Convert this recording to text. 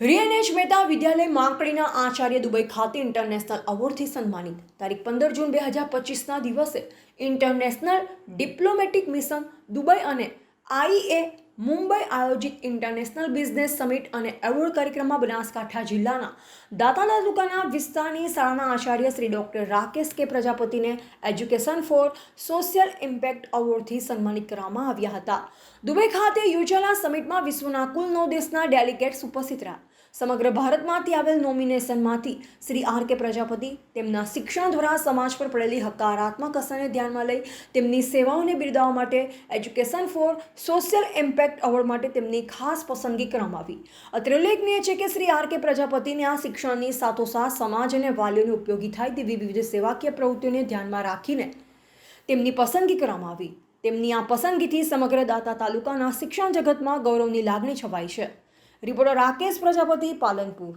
રિયનેજ મહેતા વિદ્યાલય માંકડીના Acharya Dubai ખાતે international એવોર્ડથી સન્માનિત. તારીખ પંદર જૂન બે હજાર પચીસના દિવસે ઇન્ટરનેશનલ ડિપ્લોમેટિક મિશન દુબઈ અને આઈએ મુંબઈ આયોજિત ઇન્ટરનેશનલ બિઝનેસ સમિટ અને એવોર્ડ કાર્યક્રમમાં બનાસકાંઠા જિલ્લાના દાતા તાલુકાના વિસ્તારની શાળાના આચાર્ય શ્રી ડૉક્ટર રાકેશ કે પ્રજાપતિને એજ્યુકેશન ફોર સોશિયલ ઇમ્પેક્ટ એવોર્ડથી સન્માનિત કરવામાં આવ્યા હતા. દુબઈ ખાતે યોજાયેલા સમિટમાં વિશ્વના કુલ નવ દેશના ડેલિગેટ્સ ઉપસ્થિત રહ્યા. સમગ્ર ભારતમાંથી આવેલ નોમિનેશનમાંથી શ્રી આર કે પ્રજાપતિ તેમના શિક્ષણ દ્વારા સમાજ પર પડેલી હકારાત્મક અસરને ધ્યાનમાં લઈ તેમની સેવાઓને બિરદાવવા માટે education for social impact award માટે તેમની ખાસ પસંદગી કરવામાં આવી. અત્રે ઉલ્લેખનીય છે કે શ્રી આર કે પ્રજાપતિને આ શિક્ષણની સાથોસાથ સમાજ અને વાલીઓને ઉપયોગી થાય તેવી વિવિધ સેવાકીય પ્રવૃત્તિઓને ધ્યાનમાં રાખીને તેમની પસંદગી કરવામાં આવી. તેમની આ પસંદગીથી સમગ્ર દાતા તાલુકાના શિક્ષણ જગતમાં ગૌરવની લાગણી છવાઈ છે. રિપોર્ટર રાકેશ પ્રજાપતિ પાલનપુર.